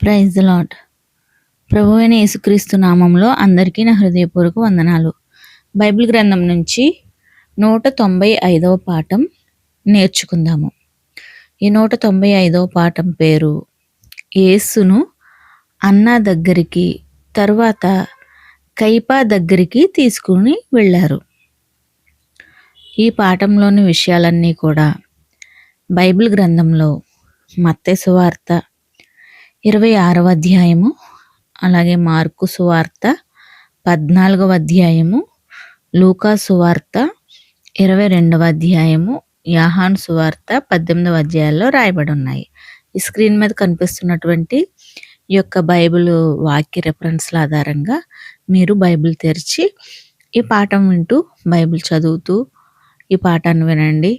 Praise lot ప్రభు అయిన యేసుక్రీస్తు నామంలో అందరికీ నా హృదయపూర్వక వందనాలు. బైబిల్ గ్రంథం నుంచి నూట తొంభై ఐదవ పాఠం నేర్చుకుందాము. ఈ నూట తొంభై ఐదవ పాఠం పేరు యేసును అన్న దగ్గరికి తర్వాత కైపా దగ్గరికి తీసుకుని వెళ్ళారు. ఈ పాఠంలోని విషయాలన్నీ కూడా బైబిల్ గ్రంథంలో మత్తెసు వార్త ఇరవై ఆరవ అధ్యాయము అలాగే మార్కు సువార్త పద్నాలుగవ అధ్యాయము లూకా సువార్త ఇరవై రెండవ అధ్యాయము యాహాన్ సువార్త పద్దెనిమిదవ అధ్యాయాల్లో రాయబడి ఉన్నాయి ఈ స్క్రీన్ మీద కనిపిస్తున్నటువంటి ఈ యొక్క బైబిల్ వాక్య రెఫరెన్స్ల ఆధారంగా మీరు బైబిల్ తెరిచి ఈ పాఠం వింటూ బైబిల్ చదువుతూ ఈ పాఠాన్ని వినండి.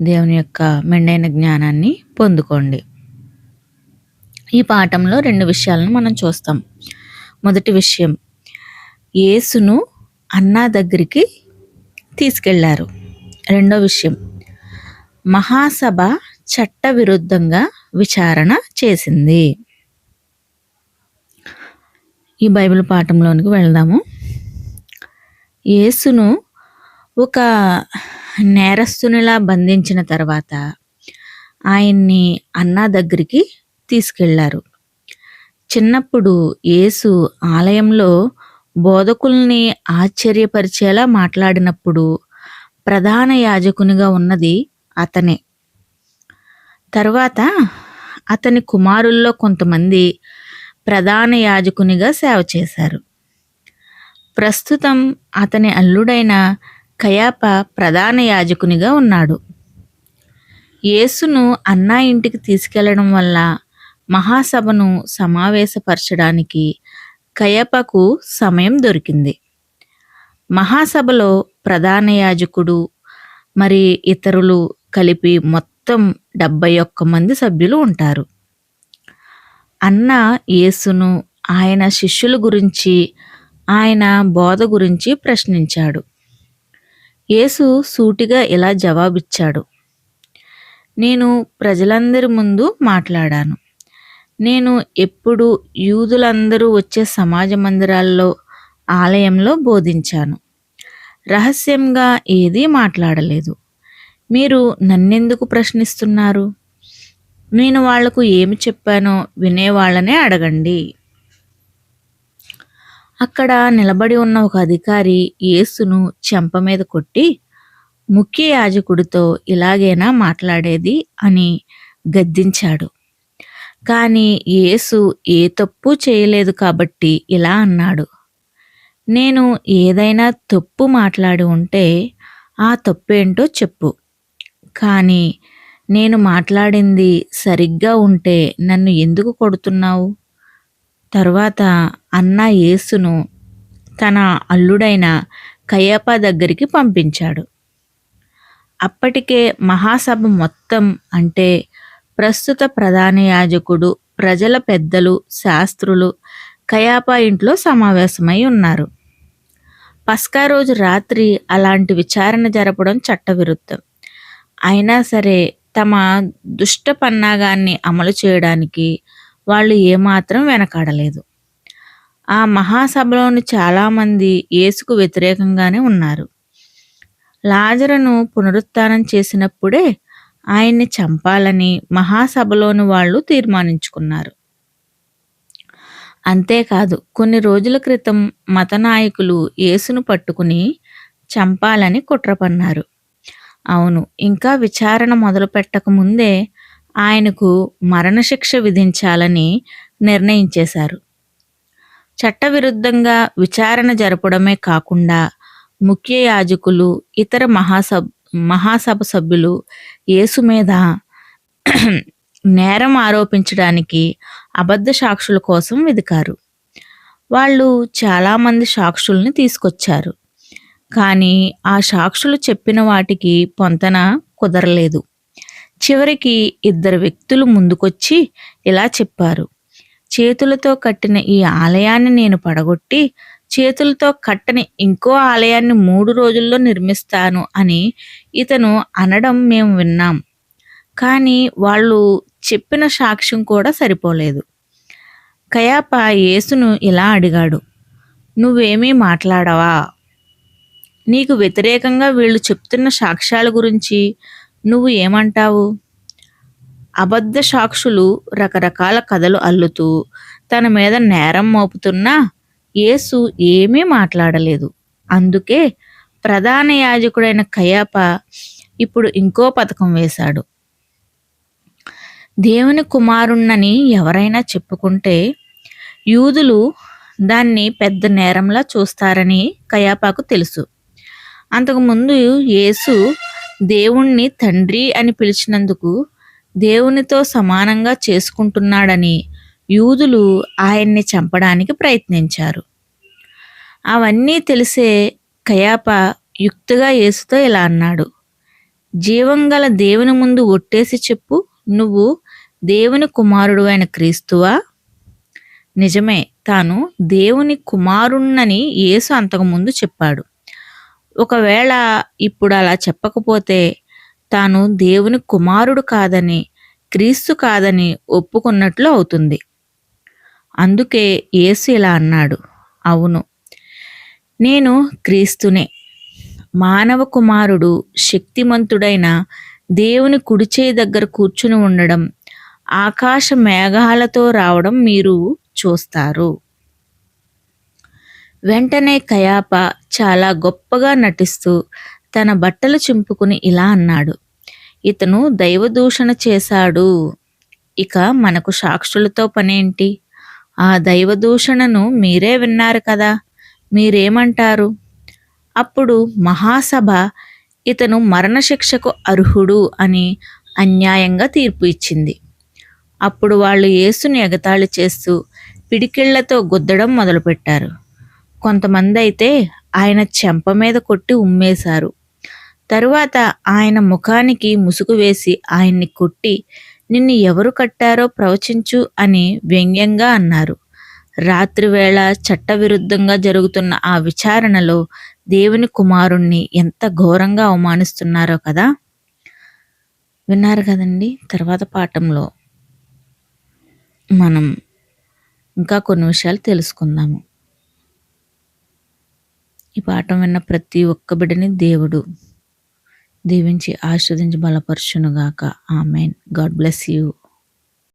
దేవుని యొక్క మెండైన జ్ఞానాన్ని పొందుకోండి. ఈ పాఠంలో రెండు విషయాలను మనం చూస్తాం. మొదటి విషయం యేసును అన్నా దగ్గరికి తీసుకెళ్ళారు. రెండో విషయం మహాసభ చట్ట విరుద్ధంగా విచారణ చేసింది. ఈ బైబిల్ పాఠంలోనికి వెళ్దాము. యేసును ఒక నేరస్తునిలా బంధించిన తర్వాత ఆయన్ని అన్నా దగ్గరికి తీసుకెళ్ళారు. చిన్నప్పుడు యేసు ఆలయంలో బోధకుల్ని ఆశ్చర్యపరిచేలా మాట్లాడినప్పుడు ప్రధాన యాజకునిగా ఉన్నది అతనే. తర్వాత అతని కుమారుల్లో కొంతమంది ప్రధాన యాజకునిగా సేవ చేశారు. ప్రస్తుతం అతని అల్లుడైన కయాప ప్రధాన యాజకునిగా ఉన్నాడు. యేసును అన్నా ఇంటికి తీసుకెళ్ళడం వల్ల మహాసభను సమావేశపరచడానికి కయపకు సమయం దొరికింది. మహాసభలో ప్రధాన యాజకుడు మరి ఇతరులు కలిపి మొత్తం డెబ్బై ఒక్క మంది సభ్యులు ఉంటారు. అన్న యేసును ఆయన శిష్యుల గురించి ఆయన బోధ గురించి ప్రశ్నించాడు. యేసు సూటిగా ఇలా జవాబిచ్చాడు. నేను ప్రజలందరి ముందు మాట్లాడాను. నేను ఎప్పుడు యూదులందరూ వచ్చే సమాజ మందిరాల్లో ఆలయంలో బోధించాను. రహస్యంగా ఏదీ మాట్లాడలేదు. మీరు నన్నెందుకు ప్రశ్నిస్తున్నారు? నేను వాళ్ళకు ఏమి చెప్పానో వినేవాళ్ళనే అడగండి. అక్కడ నిలబడి ఉన్న ఒక అధికారి యేసును చెంప మీద కొట్టి ముఖ్య యాజకుడితో ఇలాగేనా మాట్లాడేది అని గద్దించాడు. కానీ యేసు ఏ తప్పు చేయలేదు కాబట్టి ఇలా అన్నాడు. నేను ఏదైనా తప్పు మాట్లాడి ఉంటే ఆ తప్పేంటో చెప్పు. కానీ నేను మాట్లాడింది సరిగ్గా ఉంటే నన్ను ఎందుకు కొడుతున్నావు? తర్వాత అన్న యేసును తన అల్లుడైన కయ్యప్ప దగ్గరికి పంపించాడు. అప్పటికే మహాసభ మొత్తం అంటే ప్రస్తుత ప్రధాన యాజకుడు ప్రజల పెద్దలు శాస్త్రులు కయాపా ఇంట్లో సమావేశమై ఉన్నారు. పస్కా రోజు రాత్రి అలాంటి విచారణ జరపడం చట్టవిరుద్ధం. అయినా సరే తమ దుష్ట పన్నాగాన్ని అమలు చేయడానికి వాళ్ళు ఏమాత్రం వెనకాడలేదు. ఆ మహాసభలోని చాలామంది యేసుకు వ్యతిరేకంగానే ఉన్నారు. లాజరను పునరుత్థానం చేసినప్పుడే ఆయన్ని చంపాలని మహాసభలోని వాళ్ళు తీర్మానించుకున్నారు. అంతేకాదు కొన్ని రోజుల క్రితం మత నాయకులు యేసును పట్టుకుని చంపాలని కుట్రపన్నారు. అవును ఇంకా విచారణ మొదలు పెట్టకముందే ఆయనకు మరణశిక్ష విధించాలని నిర్ణయించేశారు. చట్టవిరుద్ధంగా విచారణ జరపడమే కాకుండా ముఖ్య యాజకులు ఇతర మహాసభ మహాసభ సభ్యులు యేసు మీద నేరం ఆరోపించడానికి అబద్ధ సాక్షుల కోసం వెదికారు. వాళ్ళు చాలామంది సాక్షుల్ని తీసుకొచ్చారు. కానీ ఆ సాక్షులు చెప్పిన వాటికి పొంతన కుదరలేదు. చివరికి ఇద్దరు వ్యక్తులు ముందుకొచ్చి ఇలా చెప్పారు. చేతులతో కట్టిన ఈ ఆలయాన్ని నేను పడగొట్టి చేతులతో కట్టని ఇంకో ఆలయాన్ని మూడు రోజుల్లో నిర్మిస్తాను అని ఇతను అనడం మేము విన్నాం. కానీ వాళ్ళు చెప్పిన సాక్ష్యం కూడా సరిపోలేదు. కయాప యేసును ఇలా అడిగాడు నువ్వేమీ మాట్లాడవా? నీకు వ్యతిరేకంగా వీళ్ళు చెప్తున్న సాక్ష్యాల గురించి నువ్వు ఏమంటావు? అబద్ధ సాక్షులు రకరకాల కథలు అల్లుతూ తన మీద నేరం మోపుతున్నా యేసు ఏమీ మాట్లాడలేదు. అందుకే ప్రధాన యాజకుడైన కయాప ఇప్పుడు ఇంకో పథకం వేశాడు. దేవుని కుమారుణ్ణని ఎవరైనా చెప్పుకుంటే యూదులు దాన్ని పెద్ద నేరంలా చూస్తారని కయాపాకు తెలుసు. అంతకుముందు యేసు దేవుణ్ణి తండ్రి అని పిలిచినందుకు దేవునితో సమానంగా చేసుకుంటున్నాడని యూదులు ఆయన్ని చంపడానికి ప్రయత్నించారు. అవన్నీ తెలిసే కయాప యుక్తిగా యేసుతో ఇలా అన్నాడు. జీవంగల దేవుని ముందు ఒట్టేసి చెప్పు నువ్వు దేవుని కుమారుడు అయిన క్రీస్తువా? నిజమే తాను దేవుని కుమారుణ్ణని యేసు అంతకుముందు చెప్పాడు. ఒకవేళ ఇప్పుడు అలా చెప్పకపోతే తాను దేవుని కుమారుడు కాదని క్రీస్తు కాదని ఒప్పుకున్నట్లు అవుతుంది. అందుకే యేసు ఇలా అన్నాడు. అవును నేను క్రీస్తునే. మానవ కుమారుడు శక్తిమంతుడైన దేవుని కుడిచేయి దగ్గర కూర్చుని ఉండడం ఆకాశ మేఘాలతో రావడం మీరు చూస్తారు. వెంటనే కయాప చాలా గొప్పగా నటిస్తూ తన బట్టలు చింపుకుని ఇలా అన్నాడు. ఇతను దైవదూషణ చేశాడు. ఇక మనకు సాక్షులతో పనేంటి? ఆ దైవదూషణను మీరే విన్నారు కదా. మీరేమంటారు? అప్పుడు మహాసభ ఇతను మరణశిక్షకు అర్హుడు అని అన్యాయంగా తీర్పు ఇచ్చింది. అప్పుడు వాళ్ళు యేసుని ఎగతాళి చేస్తూ పిడికిళ్ళతో గుద్దడం మొదలుపెట్టారు. కొంతమంది అయితే ఆయన చెంప మీద కొట్టి ఉమ్మేశారు. తరువాత ఆయన ముఖానికి ముసుగు వేసి ఆయన్ని కొట్టి నిన్ను ఎవరు కట్టారో ప్రవచించు అని వ్యంగ్యంగా అన్నారు. రాత్రివేళ చట్టవిరుద్ధంగా జరుగుతున్న ఆ విచారణలో దేవుని కుమారుణ్ణి ఎంత ఘోరంగా అవమానిస్తున్నారో కదా? విన్నారు కదండి. తర్వాత పాఠంలో మనం ఇంకా కొన్ని విషయాలు తెలుసుకుందాము. ఈ పాఠం విన్న ప్రతి ఒక్క బిడ్డని దేవుడు దీవించి ఆస్వాదించి బలపరచునుగాక. ఆమెన్. God bless you.